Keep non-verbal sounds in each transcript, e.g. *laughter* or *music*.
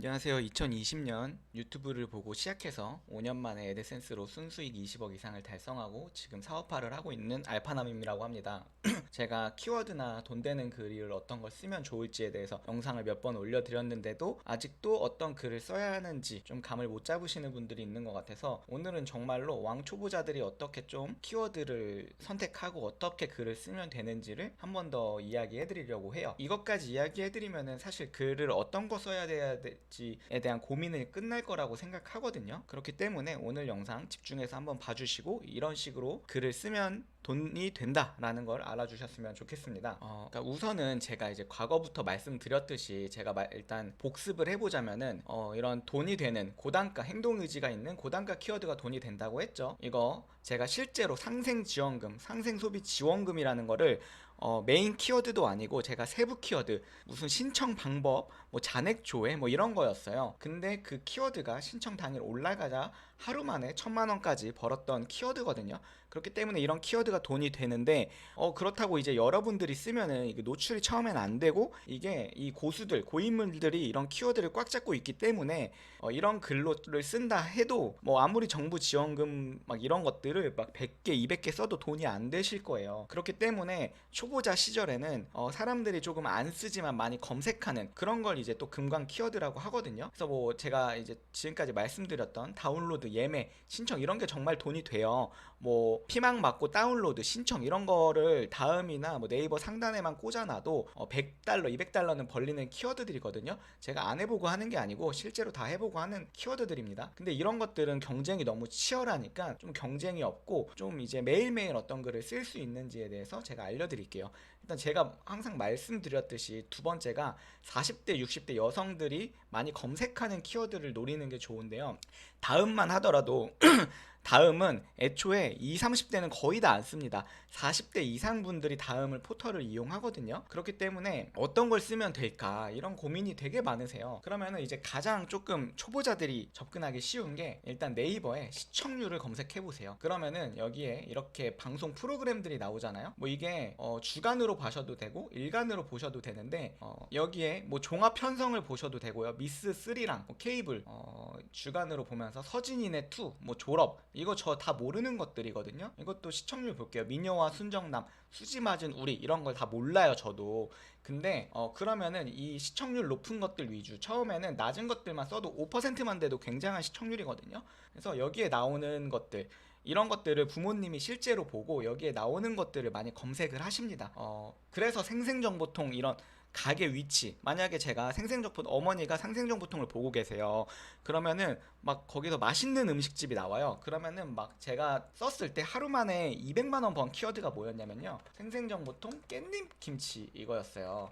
안녕하세요. 2020년 유튜브를 보고 시작해서 5년 만에 애드센스로 순수익 20억 이상을 달성하고 지금 사업화를 하고 있는 알파남임이라고 합니다. *clears throat* 제가 키워드나 돈 되는 글을 어떤 걸 쓰면 좋을지에 대해서 영상을 몇 번 올려드렸는데도 아직도 어떤 글을 써야 하는지 좀 감을 못 잡으시는 분들이 있는 것 같아서 오늘은 정말로 왕초보자들이 어떻게 좀 키워드를 선택하고 어떻게 글을 쓰면 되는지를 한 번 더 이야기해 드리려고 해요. 이것까지 이야기해 드리면은 사실 글을 어떤 거 써야 돼야 될지에 대한 고민을 끝날 거라고 생각하거든요. 그렇기 때문에 오늘 영상 집중해서 한번 봐주시고 이런 식으로 글을 쓰면 돈이 된다라는 걸 알아주셨으면 좋겠습니다. 어, 그러니까 우선은 제가 이제 과거부터 말씀드렸듯이 제가 마- 일단 복습을 해보자면은 어, 이런 돈이 되는 고단가 행동 의지가 있는 고단가 키워드가 돈이 된다고 했죠. 이거 제가 실제로 상생 지원금, 상생 소비 지원금이라는 거를 어, 메인 키워드도 아니고 제가 세부 키워드 무슨 신청 방법 뭐 잔액 조회 뭐 이런 거였어요. 근데 그 키워드가 신청 당일 올라가자 하루 만에 천만 원까지 벌었던 키워드거든요. 그렇기 때문에 이런 키워드가 돈이 되는데 어 그렇다고 이제 여러분들이 쓰면은 이게 노출이 처음엔 안 되고 이게 이 고수들 고인물들이 이런 키워드를 꽉 잡고 있기 때문에 어 이런 글로를 쓴다 해도 뭐 아무리 정부 지원금 막 이런 것들을 막 100개 200개 써도 돈이 안 되실 거예요. 그렇기 때문에 초보자 시절에는 어 사람들이 조금 안 쓰지만 많이 검색하는 그런 걸 이제 또 금강 키워드라고 하거든요. 그래서 뭐 제가 이제 지금까지 말씀드렸던 다운로드 예매 신청 이런 게 정말 돈이 돼요. 뭐 피망 맞고 다운로드 신청 이런 거를 다음이나 뭐 네이버 상단에만 꽂아놔도 어 100달러, 200달러는 벌리는 키워드들이거든요. 제가 안 해보고 하는 게 아니고 실제로 다 해보고 하는 키워드들입니다. 근데 이런 것들은 경쟁이 너무 치열하니까 좀 경쟁이 없고 좀 이제 매일매일 어떤 글을 쓸 수 있는지에 대해서 제가 알려드릴게요. 일단 제가 항상 말씀드렸듯이 두 번째가 40대, 60대 여성들이 많이 검색하는 키워드를 노리는 게 좋은데요. 다음만 하더라도 *clears throat* 다음은 애초에 20, 30대는 거의 다 안 씁니다. 40대 이상 분들이 다음을 포털을 이용하거든요. 그렇기 때문에 어떤 걸 쓰면 될까 이런 고민이 되게 많으세요. 그러면은 이제 가장 조금 초보자들이 접근하기 쉬운 게 일단 네이버에 시청률을 검색해 보세요. 그러면은 여기에 이렇게 방송 프로그램들이 나오잖아요. 뭐 이게 어, 주간으로 보셔도 되고 일간으로 보셔도 되는데 어, 여기에 뭐 종합 편성을 보셔도 되고요. 미스 3랑 뭐 케이블 어, 주간으로 보면서 서진이네 2, 뭐 졸업 이거 저 다 모르는 것들이거든요. 이것도 시청률 볼게요. 미녀와 순정남, 수지 맞은 우리 이런 걸 다 몰라요. 저도. 근데 어 그러면은 이 시청률 높은 것들 위주 처음에는 낮은 것들만 써도 5%만 돼도 굉장한 시청률이거든요. 그래서 여기에 나오는 것들 이런 것들을 부모님이 실제로 보고 여기에 나오는 것들을 많이 검색을 하십니다. 어, 그래서 생생정보통 이런 가게 위치 만약에 제가 생생정보 어머니가 생생정보통을 보고 계세요. 그러면은 막 거기서 맛있는 음식집이 나와요. 그러면은 막 제가 썼을 때 하루 만에 200만 원 번 키워드가 뭐였냐면요. 생생정보통 깻잎 김치 이거였어요.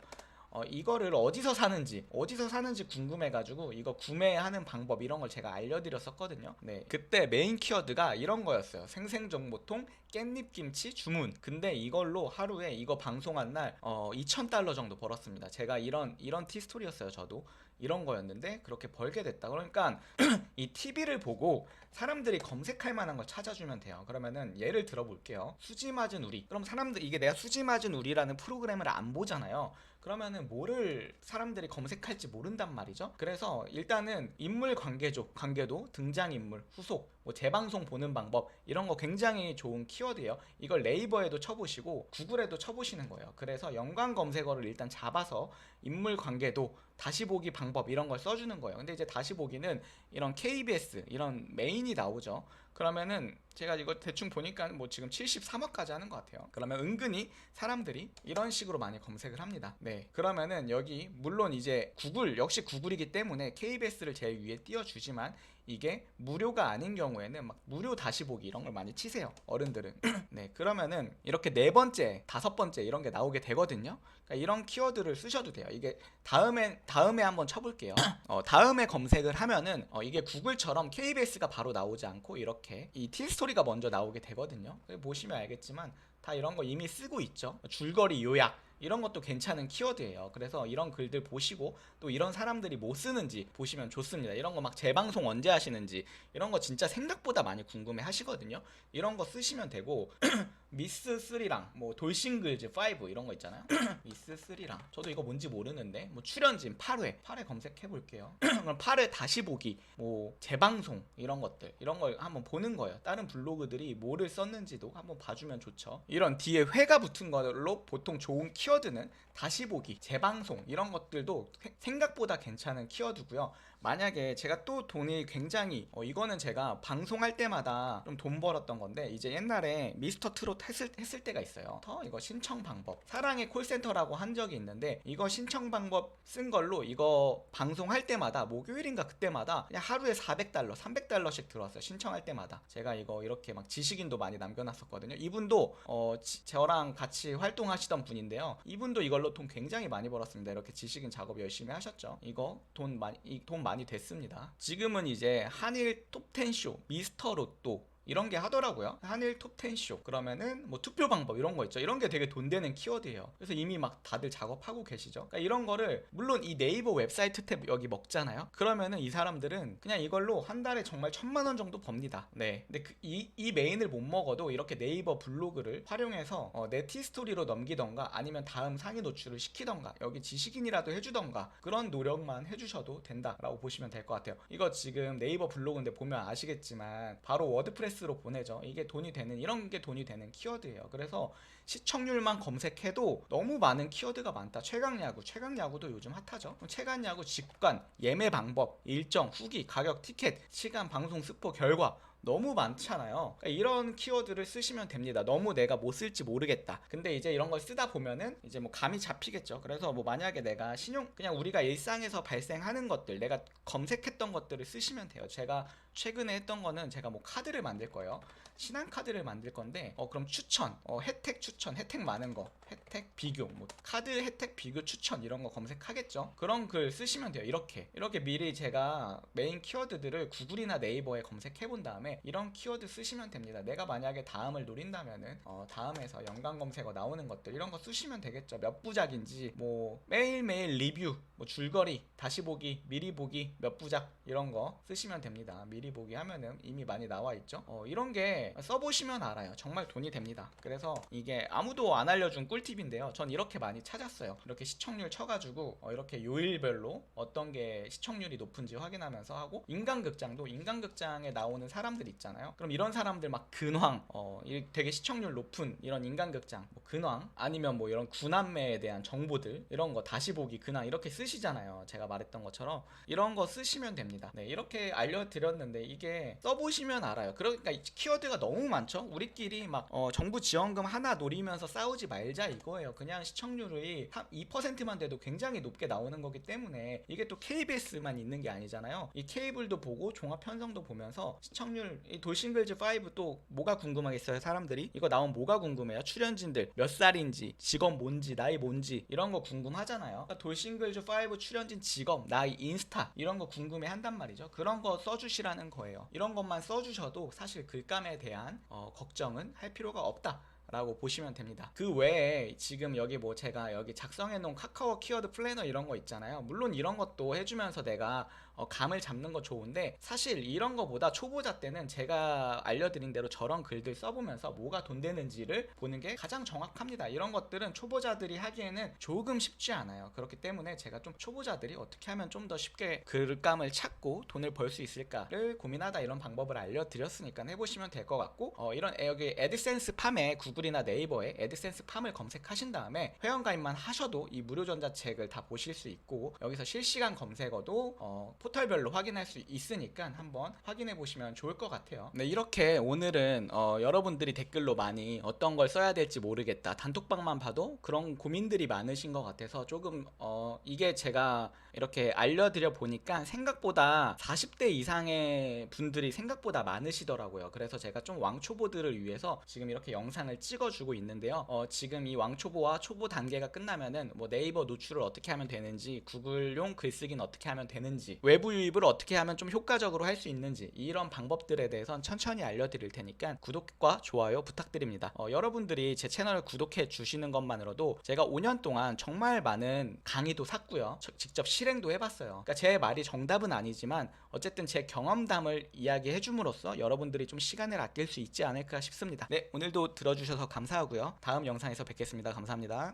어, 이거를 어디서 사는지 어디서 사는지 궁금해가지고 이거 구매하는 방법 이런 걸 제가 알려드렸었거든요. 네, 그때 메인 키워드가 이런 거였어요. 생생정보통 깻잎 김치 주문. 근데 이걸로 하루에 이거 방송한 날 어, 2,000달러 정도 벌었습니다. 제가 이런 이런 티스토리였어요. 저도 이런 거였는데 그렇게 벌게 됐다. 그러니까 *clears throat* 이 TV를 보고 사람들이 검색할 만한 걸 찾아주면 돼요. 그러면은 예를 들어 볼게요. 수지 맞은 우리. 그럼 사람들 이게 내가 수지 맞은 우리라는 프로그램을 안 보잖아요. 그러면은 뭐를 사람들이 검색할지 모른단 말이죠. 그래서 일단은 인물 관계조, 관계도 등장 인물, 후속, 뭐 재방송 보는 방법 이런 거 굉장히 좋은 키워드예요. 이걸 네이버에도 쳐보시고 구글에도 쳐보시는 거예요. 그래서 연관 검색어를 일단 잡아서 인물 관계도 다시 보기 방법 이런 걸 써주는 거예요. 근데 이제 다시 보기는 이런 KBS 이런 메인이 나오죠. 그러면은 제가 이거 대충 보니까 뭐 지금 73억까지 하는 것 같아요. 그러면 은근히 사람들이 이런 식으로 많이 검색을 합니다. 네. 그러면은 여기 물론 이제 구글 역시 구글이기 때문에 KBS를 제일 위에 띄워주지만 이게 무료가 아닌 경우에는 막 무료 다시 보기 이런 걸 많이 치세요. 어른들은. *clears throat* 네. 그러면은 이렇게 네 번째, 다섯 번째 이런 게 나오게 되거든요. 그러니까 이런 키워드를 쓰셔도 돼요. 이게 다음에 다음에 한번 쳐볼게요. *clears throat* 어, 다음에 검색을 하면은 어, 이게 구글처럼 KBS가 바로 나오지 않고 이렇게 이 틸스토리가 먼저 나오게 되거든요. 보시면 알겠지만 다 이런 거 이미 쓰고 있죠. 줄거리 요약 이런 것도 괜찮은 키워드예요. 그래서 이런 글들 보시고 또 이런 사람들이 뭐 쓰는지 보시면 좋습니다. 이런 거 막 재방송 언제 하시는지 이런 거 진짜 생각보다 많이 궁금해 하시거든요. 이런 거 쓰시면 되고 *clears throat* 미스 3랑 뭐 돌싱글즈 5 이런 거 있잖아요. *clears throat* 미스 3랑 저도 이거 뭔지 모르는데 뭐 출연진 8회 8회 검색해 볼게요. *clears throat* 그럼 8회 다시 보기 뭐 재방송 이런 것들 이런 걸 한번 보는 거예요. 다른 블로그들이 뭐를 썼는지도 한번 봐주면 좋죠. 이런 뒤에 회가 붙은 걸로 보통 좋은 키워드 는 다시 보기, 재방송 이런 것들도 회- 생각보다 괜찮은 키워드고요. 만약에 제가 또 돈이 굉장히 어, 이거는 제가 방송할 때마다 좀 돈 벌었던 건데 이제 옛날에 미스터 트롯 했을, 했을 때가 있어요. 더 이거 신청 방법 사랑의 콜센터라고 한 적이 있는데 이거 신청 방법 쓴 걸로 이거 방송할 때마다 목요일인가 그때마다 그냥 하루에 400달러, 300달러씩 들어왔어요. 신청할 때마다 제가 이거 이렇게 막 지식인도 많이 남겨놨었거든요. 이분도 어, 지- 저랑 같이 활동하시던 분인데요. 이분도 이걸로 돈 굉장히 많이 벌었습니다. 이렇게 지식인 작업 열심히 하셨죠. 이거 돈 많이 이- 돈 많이 됐습니다. 지금은 이제 한일 톱10 쇼, 미스터 로또 이런 게 하더라고요. 한일 톱10 쇼. 그러면은 뭐 투표 방법 이런 거 있죠. 이런 게 되게 돈 되는 키워드예요. 그래서 이미 막 다들 작업하고 계시죠. 그러니까 이런 거를 물론 이 네이버 웹사이트 탭 여기 먹잖아요. 그러면은 이 사람들은 그냥 이걸로 한 달에 정말 천만 원 정도 법니다. 네. 근데 그 이, 이 메인을 못 먹어도 이렇게 네이버 블로그를 활용해서 어, 내 티스토리로 넘기던가 아니면 다음 상위 노출을 시키던가 여기 지식인이라도 해주던가 그런 노력만 해주셔도 된다라고 보시면 될 것 같아요. 이거 지금 네이버 블로그인데 보면 아시겠지만 바로 워드프레스 로 보내죠. 이게 돈이 되는 이런 게 돈이 되는 키워드예요. 그래서 시청률만 검색해도 너무 많은 키워드가 많다. 최강 야구, 최강 야구도 요즘 핫하죠. 최강 야구 직관, 예매 방법, 일정, 후기, 가격, 티켓, 시간, 방송 스포, 결과 너무 많잖아요. 그러니까 이런 키워드를 쓰시면 됩니다. 너무 내가 뭐 쓸지 모르겠다. 근데 이제 이런 걸 쓰다 보면은 이제 뭐 감이 잡히겠죠. 그래서 뭐 만약에 내가 신용 그냥 우리가 일상에서 발생하는 것들, 내가 검색했던 것들을 쓰시면 돼요. 제가 최근에 했던 거는 제가 뭐 카드를 만들 거예요. 신한 카드를 만들 건데 어 그럼 추천, 어 혜택 추천, 혜택 많은 거, 혜택 비교, 뭐 카드 혜택 비교 추천 이런 거 검색하겠죠. 그런 글 쓰시면 돼요. 이렇게 이렇게 미리 제가 메인 키워드들을 구글이나 네이버에 검색해 본 다음에 이런 키워드 쓰시면 됩니다. 내가 만약에 다음을 노린다면은 어 다음에서 연관 검색어 나오는 것들 이런 거 쓰시면 되겠죠. 몇 부작인지 뭐 매일매일 리뷰, 뭐 줄거리, 다시 보기, 미리 보기, 몇 부작 이런 거 쓰시면 됩니다. 미리 보기 하면은 이미 많이 나와 있죠. 어 이런 게 써보시면 알아요. 정말 돈이 됩니다. 그래서 이게 아무도 안 알려준 꿀팁인데요. 전 이렇게 많이 찾았어요. 이렇게 시청률 쳐가지고 어, 이렇게 요일별로 어떤 게 시청률이 높은지 확인하면서 하고 인간극장도 인간극장에 나오는 사람들 있잖아요. 그럼 이런 사람들 막 근황, 어, 이 되게 시청률 높은 이런 인간극장, 뭐 근황 아니면 뭐 이런 구남매에 대한 정보들 이런 거 다시 보기 근황 이렇게 쓰시잖아요. 제가 말했던 것처럼 이런 거 쓰시면 됩니다. 네, 이렇게 알려드렸는데 이게 써보시면 알아요. 그러니까 이 키워드가 너무 많죠. 우리끼리 막 어, 정부 지원금 하나 노리면서 싸우지 말자 이거예요. 그냥 시청률이 한 2%만 돼도 굉장히 높게 나오는 거기 때문에 이게 또 KBS만 있는 게 아니잖아요. 이 케이블도 보고 종합 편성도 보면서 시청률 이 돌싱글즈 5 또 뭐가 궁금하겠어요 사람들이 이거 나온 뭐가 궁금해요 출연진들 몇 살인지 직업 뭔지 나이 뭔지 이런 거 궁금하잖아요 그러니까 돌싱글즈 5 출연진 직업 나이 인스타 이런 거 궁금해 한단 말이죠 그런 거 써주시라는 거예요 이런 것만 써주셔도 사실 글감에 대한 어, 걱정은 할 필요가 없다 라고 보시면 됩니다. 그 외에 지금 여기 뭐 제가 여기 작성해 놓은 카카오 키워드 플래너 이런 거 있잖아요. 물론 이런 것도 해주면서 내가 어, 감을 잡는 거 좋은데 사실 이런 거보다 초보자 때는 제가 알려드린 대로 저런 글들 써보면서 뭐가 돈 되는지를 보는 게 가장 정확합니다. 이런 것들은 초보자들이 하기에는 조금 쉽지 않아요. 그렇기 때문에 제가 좀 초보자들이 어떻게 하면 좀 더 쉽게 글감을 찾고 돈을 벌 수 있을까를 고민하다 이런 방법을 알려드렸으니까 해보시면 될 것 같고 어, 이런 여기 애드센스 팜에 구글이나 네이버에 애드센스 팜을 검색하신 다음에 회원가입만 하셔도 이 무료 전자책을 다 보실 수 있고 여기서 실시간 검색어도 어, 포털별로 확인할 수 있으니까 한번 확인해 보시면 좋을 것 같아요. 네, 이렇게 오늘은 어, 여러분들이 댓글로 많이 어떤 걸 써야 될지 모르겠다. 단톡방만 봐도 그런 고민들이 많으신 것 같아서 조금 어, 이게 제가 이렇게 알려드려 보니까 생각보다 40대 이상의 분들이 생각보다 많으시더라고요. 그래서 제가 좀 왕초보들을 위해서 지금 이렇게 영상을 찍어주고 있는데요. 어, 지금 이 왕초보와 초보 단계가 끝나면은 뭐 네이버 노출을 어떻게 하면 되는지, 구글용 글쓰기는 어떻게 하면 되는지, 외부 유입을 어떻게 하면 좀 효과적으로 할 수 있는지 이런 방법들에 대해선 천천히 알려드릴 테니까 구독과 좋아요 부탁드립니다. 어, 여러분들이 제 채널을 구독해 주시는 것만으로도 제가 5년 동안 정말 많은 강의도 샀고요. 저- 직접 실행도 해봤어요. 그러니까 제 말이 정답은 아니지만 어쨌든 제 경험담을 이야기해 줌으로써 여러분들이 좀 시간을 아낄 수 있지 않을까 싶습니다. 네, 오늘도 들어주셔서 감사하고요. 다음 영상에서 뵙겠습니다. 감사합니다.